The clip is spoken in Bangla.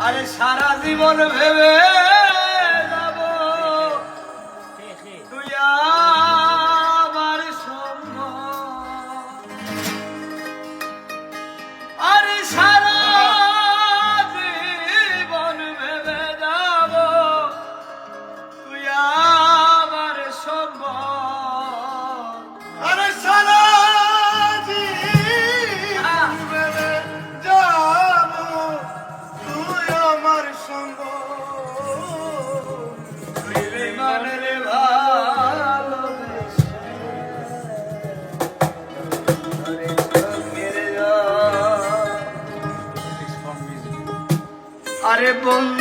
আরে সারা জীবন ভেবে বন্ধু